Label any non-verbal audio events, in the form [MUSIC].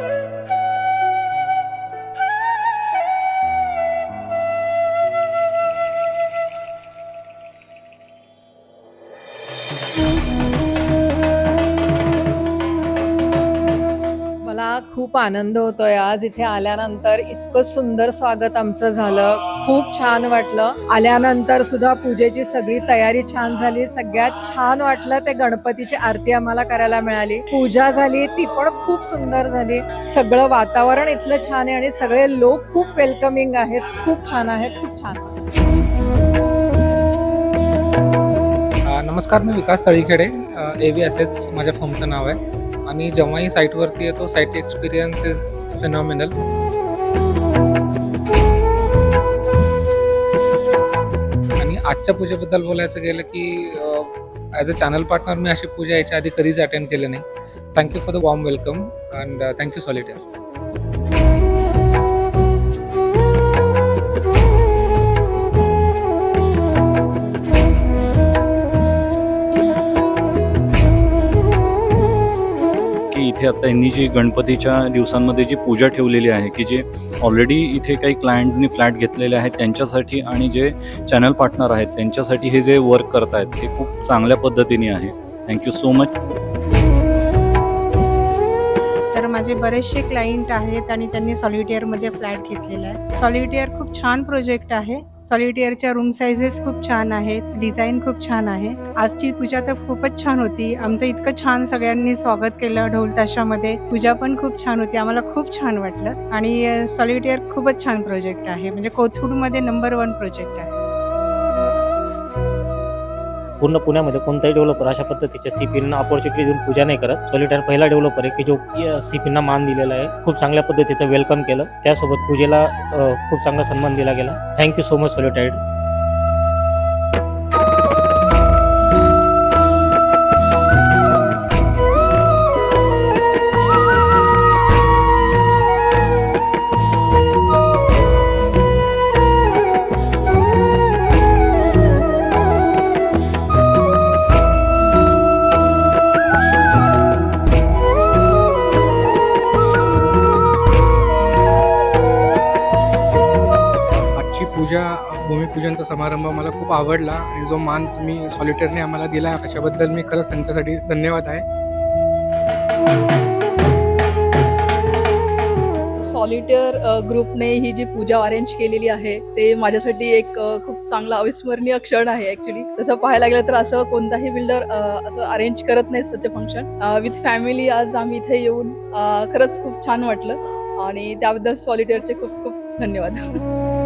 मला [LAUGHS] खूप आनंद होतोय. आज इथे आल्यानंतर इतकं सुंदर स्वागत आमचं झालं. खूप छान वाटलं. आल्यानंतर सुद्धा पूजेची सगळी तयारी छान झाली. सगळ्यात छान वाटलं ते गणपतीची आरती आम्हाला करायला मिळाली. पूजा झाली ती पण खूप सुंदर झाली. सगळं वातावरण इथलं छान आहे आणि सगळे लोक खूप वेलकमिंग आहेत. खूप छान आहेत खूप छान. नमस्कार मी विकास तळीखेडे ए व्ही असेच माझ्या फर्मचं नाव आहे. आणि जेव्हाही साईटवरती येतो साईट एक्सपिरियन्स इज फिनॉमिनल आणि आजच्या पूजेबद्दल बोलायचं गेलं की ॲज अ चॅनल पार्टनर मी अशी पूजा याच्या आधी कधीच अटेंड केली नाही. Thank you for the warm welcome and thank you Solitaire इथे आता यांनी जी गणपतीच्या दिवसांमध्ये जी पूजा ठेवलेली आहे की जे ऑलरेडी इथे काही क्लायंट्सनी फ्लॅट घेतलेले आहेत त्यांच्यासाठी आणि जे चॅनल पार्टनर आहेत त्यांच्यासाठी हे जे वर्क करत आहेत हे खूप चांगल्या पद्धतीने आहे. थँक्यू सो मच माझे बरेचसे क्लायंट आहेत आणि त्यांनी सॉलिटेअरमध्ये फ्लॅट घेतलेला आहे. सॉलिटेअर खूप छान प्रोजेक्ट आहे. सॉलिटेअरच्या रूम साईजेस खूप छान आहेत. डिझाईन खूप छान आहे. आजची पूजा तर खूपच छान होती. आमचं इतकं छान सगळ्यांनी स्वागत केलं ढोल ताशामध्ये. पूजा पण खूप छान होती. आम्हाला खूप छान वाटलं. आणि सॉलिटेअर खूपच छान प्रोजेक्ट आहे. म्हणजे कोथरूडमध्ये नंबर वन प्रोजेक्ट आहे. पूर्ण पुण्यामध्ये कोणताही डेव्हलपर अशा पद्धतीच्या सीपींना ऑपॉर्च्युनिटी देऊन पूजा नाही करत. सॉलिटायर पहिला डेव्हलपर आहे की जो सीपींना मान दिलेला आहे. खूप चांगल्या पद्धतीचं वेलकम केलं. त्यासोबत पूजेला खूप चांगला सन्मान दिला गेला. Thank you so much Solitaire puja भूमिपूजनचा समारंभ मला खूप आवडला आणि जो मान तुम्ही सॉलिटरने आम्हाला दिला त्याच्याबद्दल मी खरंच त्यांच्यासाठी धन्यवाद आहे. सॉलिटेअर ग्रुपने ही जी पूजा अरेंज केलेली आहे ते माझ्यासाठी एक खूप चांगला अविस्मरणीय क्षण आहे ऍक्च्युली तसं पाहायला गेलं तर असं कोणताही बिल्डर असं अरेंज करत नाही सच फंक्शन विथ फॅमिली आज आम्ही इथे येऊन खरंच खूप छान वाटलं. आणि त्याबद्दल सॉलिटेअरचे खूप खूप धन्यवाद. [LAUGHS]